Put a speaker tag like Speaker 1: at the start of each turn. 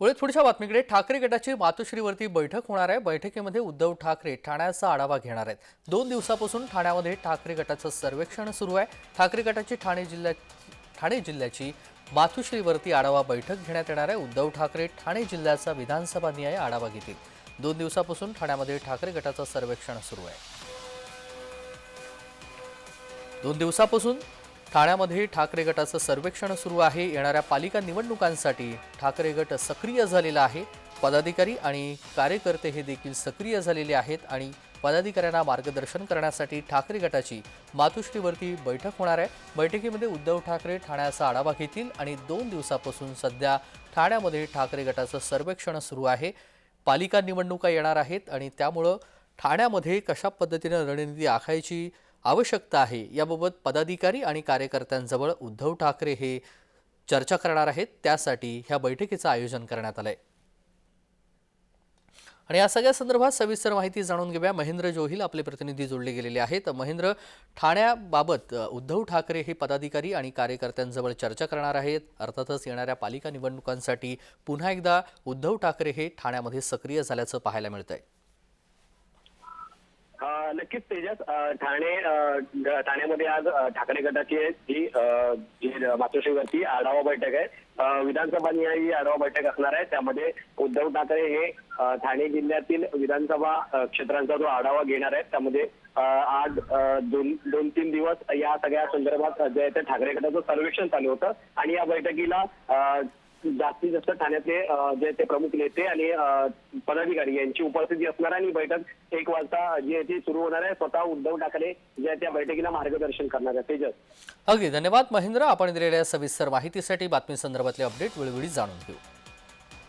Speaker 1: वळे पुढच्या बातमीकडे. ठाकरे गटाची मातोश्रीवरती बैठक होणार आहे. बैठकीमध्ये उद्धव ठाकरे ठाण्याचा आढावा घेणार आहेत. दोन दिवसापासून ठाण्यामध्ये ठाकरे गटाचं सर्वेक्षण सुरू आहे. ठाकरे गटाची ठाणे जिल्ह्यात ठाणे जिल्ह्याची मातोश्रीवरती आढावा बैठक घेण्यात येणार आहे. उद्धव ठाकरे ठाणे जिल्ह्याचा विधानसभा न्याय आढावा घेतील. दोन दिवसापासून ठाण्यामध्ये ठाकरे गटाचं सर्वेक्षण सुरू आहे. दोन दिवसापासून ठाण्यामध्ये ठाकरे गटाचं सर्वेक्षण सुरू आहे. येणाऱ्या पालिका निवडणुकांसाठी ठाकरे गट सक्रिय झालेला आहे. पदाधिकारी आणि कार्यकर्ते हे देखील सक्रिय झालेले आहेत आणि पदाधिकाऱ्यांना मार्गदर्शन करण्यासाठी ठाकरे गटाची मातुश्रीवरती बैठक होणार आहे. बैठकीमध्ये उद्धव ठाकरे ठाण्याचा आढावा घेतील आणि दोन दिवसापासून सध्या ठाण्यामध्ये ठाकरे गटाचं सर्वेक्षण सुरू आहे. पालिका निवडणुका येणार आहेत आणि त्यामुळं ठाण्यामध्ये कशा पद्धतीनं रणनीती आखायची आवश्यकता आहे. याबाबत पदाधिकारी आणि कार्यकर्त्यांजवळ उद्धव ठाकरे हे चर्चा करणार आहेत. त्यासाठी ह्या बैठकीचं आयोजन करण्यात आलं आहे आणि या सगळ्या संदर्भात सविस्तर माहिती जाणून घेऊया. महेंद्र जोहिल आपले प्रतिनिधी जोडले गेलेले आहेत. महेंद्र ठाण्याबाबत उद्धव ठाकरे हे पदाधिकारी आणि कार्यकर्त्यांजवळ चर्चा करणार आहेत. अर्थातच येणाऱ्या पालिका निवडणुकांसाठी पुन्हा एकदा उद्धव ठाकरे हे ठाण्यामध्ये सक्रिय झाल्याचं पाहायला मिळत आहे
Speaker 2: नक्कीच तेजस. ठाणे ठाण्यामध्ये आज ठाकरे गटाची ही जी मातोश्रीवरती आढावा बैठक आहे. विधानसभा निहाय आढावा बैठक असणार आहे. त्यामध्ये उद्धव ठाकरे हे ठाणे जिल्ह्यातील विधानसभा क्षेत्रांचा जो आढावा घेणार आहे त्यामध्ये आज दोन दोन तीन दिवस या सगळ्या संदर्भात जे आहे ते ठाकरे गटाचं सर्वेक्षण चालू होतं. आणि या बैठकीला अ, जास्तीत जास्त ठाण्यातले जे ते प्रमुख नेते आणि पदाधिकारी यांची उपस्थिती असणार आहे आणि बैठक एक वाजता जी आहे ती सुरू होणार आहे. स्वतः उद्धव ठाकरे जे आहे त्या बैठकीला मार्गदर्शन करणार आहे तेजस.
Speaker 1: अगदी धन्यवाद महेंद्र. आपण दिलेल्या सविस्तर माहितीसाठी बातमी संदर्भातले अपडेट वेळोवेळी जाणून घेऊ.